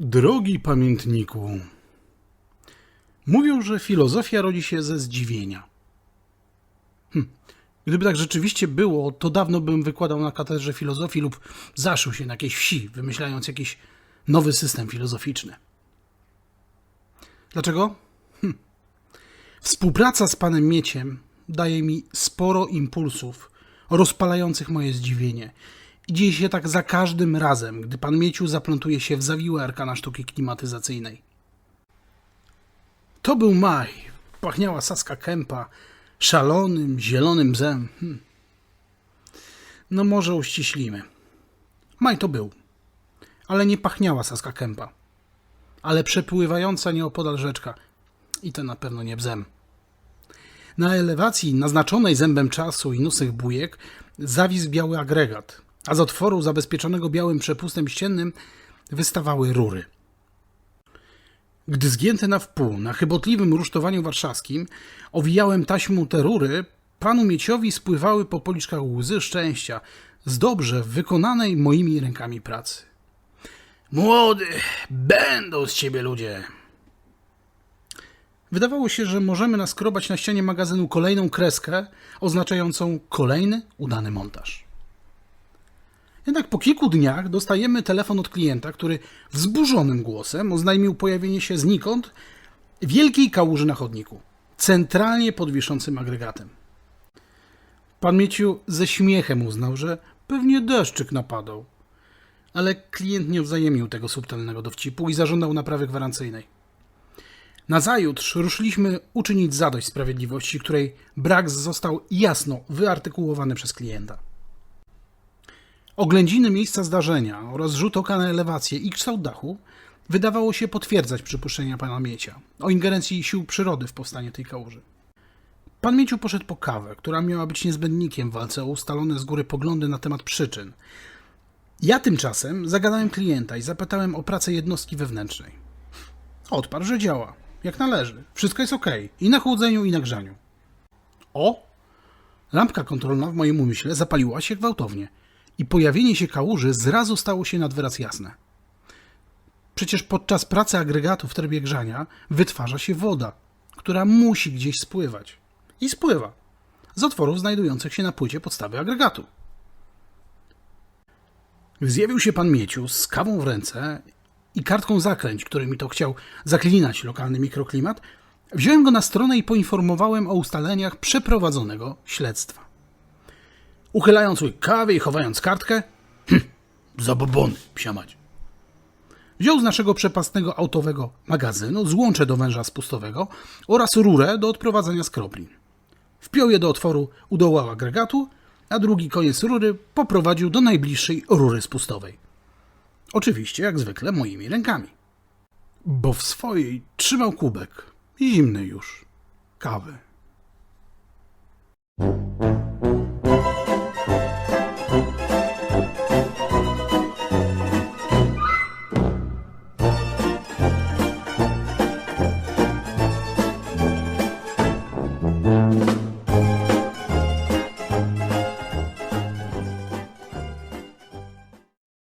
Drogi pamiętniku, mówią, że filozofia rodzi się ze zdziwienia. Hm. Gdyby tak rzeczywiście było, to dawno bym wykładał na katedrze filozofii lub zaszył się na jakiejś wsi, wymyślając jakiś nowy system filozoficzny. Dlaczego? Hm. Współpraca z panem Mieciem daje mi sporo impulsów rozpalających moje zdziwienie. I dzieje się tak za każdym razem, gdy pan Mieciu zaplątuje się w zawiłe arkana sztuki klimatyzacyjnej. To był maj. Pachniała saska kępa szalonym, zielonym bzem. Hm. No może uściślimy. Maj to był, ale nie pachniała saska kępa, ale przepływająca nieopodal rzeczka. I to na pewno nie bzem. Na elewacji naznaczonej zębem czasu i nosych bujek zawisł biały agregat, a z otworu zabezpieczonego białym przepustem ściennym wystawały rury. Gdy zgięte na wpół na chybotliwym rusztowaniu warszawskim owijałem taśmą te rury, panu Mieciowi spływały po policzkach łzy szczęścia z dobrze wykonanej moimi rękami pracy. Młody, będą z ciebie ludzie, Wydawało się, że możemy naskrobać na ścianie magazynu kolejną kreskę oznaczającą kolejny udany montaż. Jednak po kilku dniach dostajemy telefon od klienta, który wzburzonym głosem oznajmił pojawienie się znikąd wielkiej kałuży na chodniku, centralnie pod wiszącym agregatem. Pan Mieciu ze śmiechem uznał, że pewnie deszczyk napadał, ale klient nie wzajemnił tego subtelnego dowcipu i zażądał naprawy gwarancyjnej. Nazajutrz ruszyliśmy uczynić zadość sprawiedliwości, której brak został jasno wyartykułowany przez klienta. Oględziny miejsca zdarzenia oraz rzut oka na elewację i kształt dachu wydawało się potwierdzać przypuszczenia pana Miecia o ingerencji sił przyrody w powstanie tej kałuży. Pan Mieciu poszedł po kawę, która miała być niezbędnikiem w walce o ustalone z góry poglądy na temat przyczyn. Ja tymczasem zagadałem klienta i zapytałem o pracę jednostki wewnętrznej. Odparł, że działa. Jak należy. Wszystko jest ok. I na chłodzeniu, i na grzaniu. O! Lampka kontrolna w moim umyśle zapaliła się gwałtownie i pojawienie się kałuży zrazu stało się nad wyraz jasne. Przecież podczas pracy agregatu w trybie grzania wytwarza się woda, która musi gdzieś spływać. I spływa. Z otworów znajdujących się na płycie podstawy agregatu. Zjawił się pan Mieciu z kawą w ręce i kartką zaklęć, którymi to chciał zaklinać lokalny mikroklimat, wziąłem go na stronę i poinformowałem o ustaleniach przeprowadzonego śledztwa. Uchylając łyk kawy i chowając kartkę, hm, zabobony, psiamać. Wziął z naszego przepastnego autowego magazynu złącze do węża spustowego oraz rurę do odprowadzania skroplin. Wpiął je do otworu u dołu agregatu, a drugi koniec rury poprowadził do najbliższej rury spustowej. Oczywiście, jak zwykle, moimi rękami. Bo w swojej trzymał kubek, zimny już, kawy.